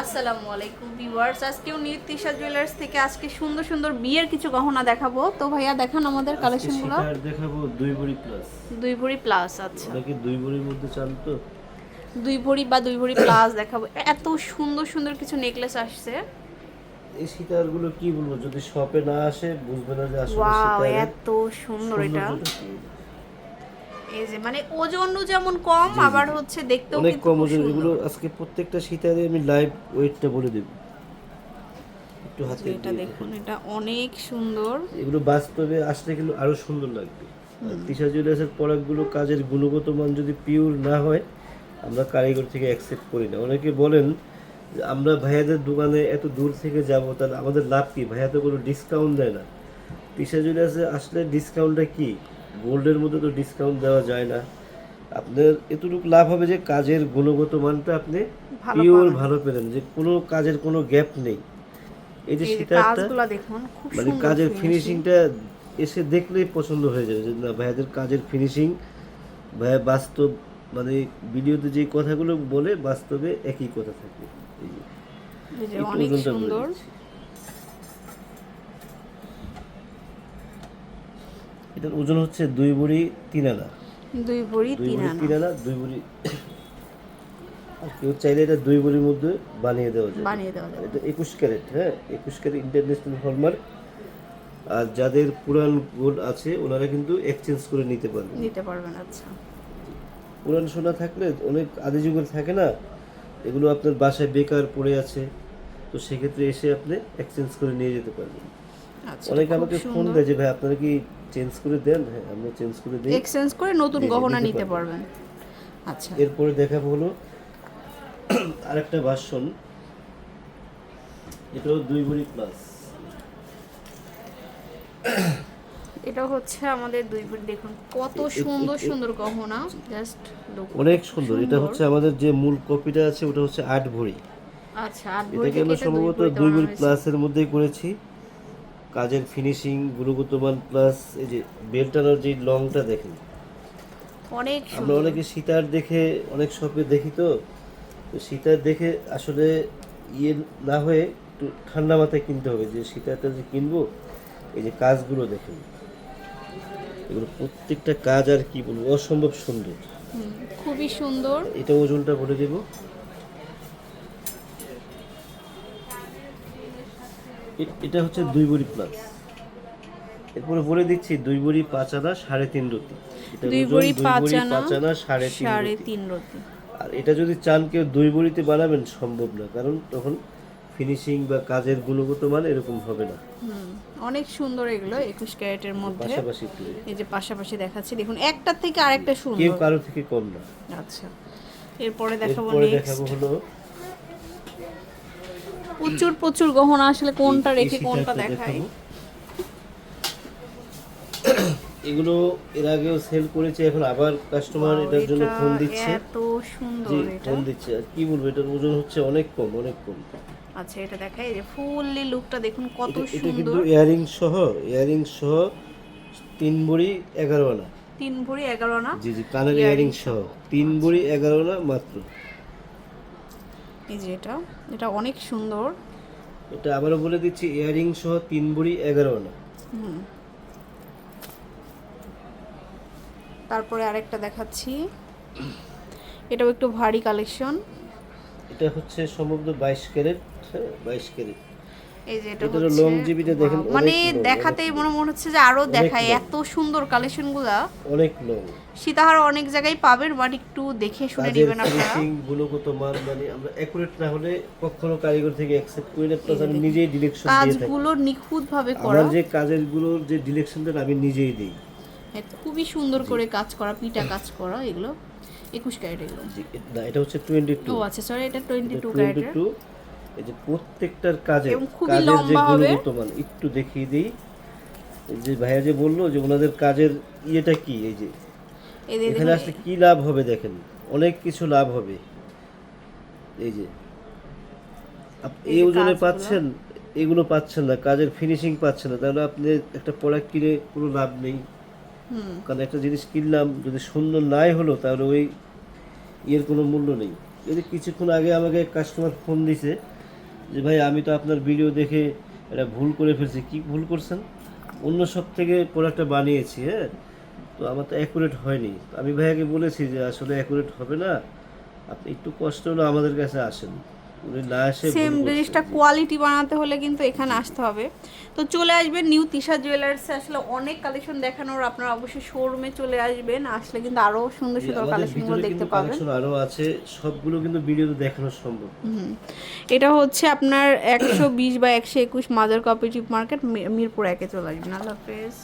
আসসালামু আলাইকুম ভিউয়ার্স আজকেও নির্তিশা জুয়েলার্স থেকে আজকে সুন্দর সুন্দর বিয়ের কিছু গহনা দেখাবো। তো ভাইয়া দেখান আমাদের কালেকশনগুলো। দেখাবো দুই ভরি প্লাস দুই ভরি প্লাস আচ্ছা। ওনাকে দুই ভরির মধ্যে চান তো? দুই ভরি বা দুই ভরি প্লাস দেখাবো। এত সুন্দর সুন্দর কিছু নেকলেস আসছে। এই সীতারগুলো কি বলব যদি শপে না আসে বুঝবে না যে আসলে সীতারের এত সুন্দর এটা। এই যে মানে ওজনও যেমন কম আবার হচ্ছে দেখতেও অনেক কম ওজন। এগুলো আজকে প্রত্যেকটা সীতারে আমি লাইভ ওয়েটটা বলে দেব। একটু হাতে এটা দেখুন এটা অনেক সুন্দর। এগুলো বাস্তবে আসলে কিন্তু আরও সুন্দর লাগবে। তিশা জুয়েলার্সের প্রোডাক্টগুলো কাজের গুণগত মান যদি পিওর না হয় আমরা কারিগর থেকে অ্যাকসেপ্ট করি না। অনেকে বলেন আমরা ভাইয়াদের দোকানে এত দূর থেকে যাব তাহলে আমাদের লাভ কি? ভাইয়া তো কোনো ডিসকাউন্ট দেয় না। তিশা জুয়েলার্সে আসলে ডিসকাউন্টটা কি? গোল্ডের মধ্যে তো ডিসকাউন্ট দেওয়া যায় না। আপনার এতটুকু লাভ হবে যে কাজের গুণগত মানটা আপনি পিওর ভালো পেলেন যে কোনো কাজের কোনো গ্যাপ নেই। এই যে সেটা মানে কাজের ফিনিশিংটা এসে দেখলেই পছন্দ হয়ে যাবে যে না ভাইয়াদের কাজের ফিনিশিং ভাইয়া বাস্তব মানে ভিডিওতে যে কথাগুলো বলে বাস্তবে একই কথা থাকে এই যে, অনেক সুন্দর। এটার ওজন হচ্ছে দুই বড়ি তিন আনা। দুই ভরি দুই তিন বড়ি আনা। তিন আনা দুই বড়ি। আর কেউ চাইলে এটা দুই বড়ির মধ্যে বানিয়ে দেওয়া যায় বানিয়ে দেওয়া যাবে। এটা একুশ ক্যারেট হ্যাঁ একুশ ক্যারেট ইন্টারন্যাশনাল হলমার্ক। আর যাদের পুরান গোল্ড আছে ওনারা কিন্তু এক্সচেঞ্জ করে নিতে পারবেন। নিতে পারবেন আচ্ছা। পুরান সোনা থাকলে অনেক আদি যুগের থাকে না এগুলো আপনার বাসায় বেকার পড়ে আছে তো সেক্ষেত্রে এসে আপনি এক্সচেঞ্জ করে নিয়ে যেতে পারবেন। অনেকে খুব আমাকে ফোন দেয় যে ভাই আপনারা কি চেঞ্জ করে দেন? হ্যাঁ আমরা চেঞ্জ করে দিই। এক্সচেঞ্জ করে নতুন গহনা নিতে পারবেন। আচ্ছা। এরপরে দেখাবো হলো আরেকটা ভার্সন এটাও দুই ভরি প্লাস এটা হচ্ছে আমাদের দুই ভরি দেখুন কত সুন্দর সুন্দর গহনা। জাস্ট অনেক সুন্দর। এটা হচ্ছে আমাদের যে মূল কপিটা আছে ওটা হচ্ছে আট ভরি আচ্ছা আট ভরি এটাকে আমরা সম্ভবত দুই ভরি। প্লাসের মধ্যেই করেছি। কাজের ফিনিশিং গুণগত মান প্লাস এই যে বেলটানোর যে লংটা দেখেন। অনেক আমরা অনেকে সীতার দেখে অনেক শপে দেখি তো। তো সীতার দেখে আসলে ইয়ে না হয়ে একটু ঠান্ডা মাথায় কিনতে হবে যে সীতাটা যে কিনবো এই যে কাজগুলো দেখেন। এগুলো প্রত্যেকটা কাজ আর কি বলব অসম্ভব সুন্দর। খুবই সুন্দর। এটা ওজনটা বলে দেবো। এটা হচ্ছে দুই বড়ি প্লাস এরপরে বলে দিচ্ছি দুই বড়ি পাঁচ আনা সাড়ে তিন রতি দুই দুই পাঁচ আনা সাড়ে তিন রতি আর এটা যদি চান কেউ দুই বড়িতে বানাবেন সম্ভব না। কারণ তখন ফিনিশিং বা কাজের গুণগত মান এরকম হবে না। অনেক সুন্দর এগুলো একুশ ক্যারেটের মধ্যে। পাশাপাশি এই যে পাশাপাশি দেখাচ্ছি দেখুন একটার থেকে আরেকটা কেউ সুন্দর। কারও থেকে কম না। আচ্ছা। এরপরে দেখাবো নেক্সট দেখাবো হলো প্রচুর প্রচুর গহনা আসলে কোনটা রেখে কোনটা দেখাই এগুলো এর আগেও সেল করেছে এখন আবার কাস্টমার এটার জন্য ফোন দিচ্ছে। এত সুন্দর এটা। ফোন দিচ্ছে। আর কি বলব এটার ওজন হচ্ছে অনেক কম অনেক কম। আচ্ছা এটা দেখাই যে ফুললি লুকটা দেখুন কত এটা- এটা কিন্তু সুন্দর ইয়ারিং সহ ইয়ারিং সহ তিন বড়ি এগারো আনা। তিন ভরি এগারো না জি জি কানের ইয়ারিং সহ তিন বড়ি এগারো আনা মাত্র। যে এটা। এটা অনেক সুন্দর। এটা আবারও বলে দিচ্ছি ইয়ারিং সহ তিন বুড়ি এগারো আনা। তারপরে আরেকটা দেখাচ্ছি। এটাও একটু ভারী কালেকশন এটা হচ্ছে সমগ্র বাইশ ক্যারেট বাইশ ক্যারেট। এই যে এটা হচ্ছে দেখেন, মানে অনেক দেখাতেই মনে মনে হচ্ছে যে আরও দেখায় এত সুন্দর কালেকশনগুলা অনেক লং সীতাহার অনেক জায়গায় পাবেন বাট একটু দেখে শুনে নেবেন আপনারা। গুণগত মান মানে আমরা অ্যাকুরেট না হলে কখনো কারিগর থেকে অ্যাকসেপ্ট করি না প্লাস আমি নিজেই ডিরেকশন দিয়ে থাকি। কাজগুলো নিখুঁত ভাবে করা। আমার যে কাজেরগুলোর যে ডিরেকশনটা আমি নিজেই দিই। হ্যাঁ, খুবই সুন্দর করে কাজ করা পিটা কাজ করা এগুলো। একুশ ক্যারেট এগুলো। এটা হচ্ছে টোয়েন্টি টু আচ্ছা সরি এটা টোয়েন্টি টু টোয়েন্টি টু এই যে প্রত্যেকটার কাজে কাজের যে গুণগত মান একটু দেখিয়ে দিই। এই যে ভাইয়া যে বলল যে ওনাদের কাজের ইয়েটা কি এই যে এখানে আসলে কি লাভ হবে দেখেন অনেক কিছু লাভ হবে। এই যে এই ওজনে পাচ্ছেন এগুলো পাচ্ছেন না কাজের ফিনিশিং পাচ্ছেন না তাহলে আপনি একটা প্রোডাক্ট কিনে কোনো লাভ নেই। কারণ একটা জিনিস কিনলাম যদি সুন্দর নাই হলো তাহলে ওই ইয়ের কোনো মূল্য নেই। এই যে কিছুক্ষণ আগে আমাকে কাস্টমার ফোন দিছে যে ভাই, আমি তো আপনার ভিডিও দেখে এটা ভুল করে ফেলছি। কি ভুল করছেন? অন্য সব থেকে প্রোডাক্টটা বানিয়েছি হ্যাঁ? তো আমার তো অ্যাকুরেট হয়নি। আমি ভাইয়াকে বলেছি যে আসলে অ্যাকুরেট হবে না। আপনি একটু কষ্ট হলেও আমাদের কাছে আসেন। সেম। জিনিসটা কোয়ালিটি বানাতে হলে কিন্তু এখানে আসতে হবে। তো চলে আসবেন নিউ তিশা জুয়েলার্সে আসলে অনেক কালেকশন দেখানোর আপনারা অবশ্যই শোরুমে চলে আসবেন। আসলে কিন্তু আরও সুন্দর সুন্দর কালেকশনগুলো দেখতে পাবেন। আরও আছে। সবগুলো কিন্তু ভিডিওতে দেখানো সম্ভব। হুম। এটা হচ্ছে আপনার একশো বিশ বা একশো একুশ মাদার কোঅপারেটিভ মার্কেট মিরপুর একে চলে আসবেন। আল্লাহ হাফেজ।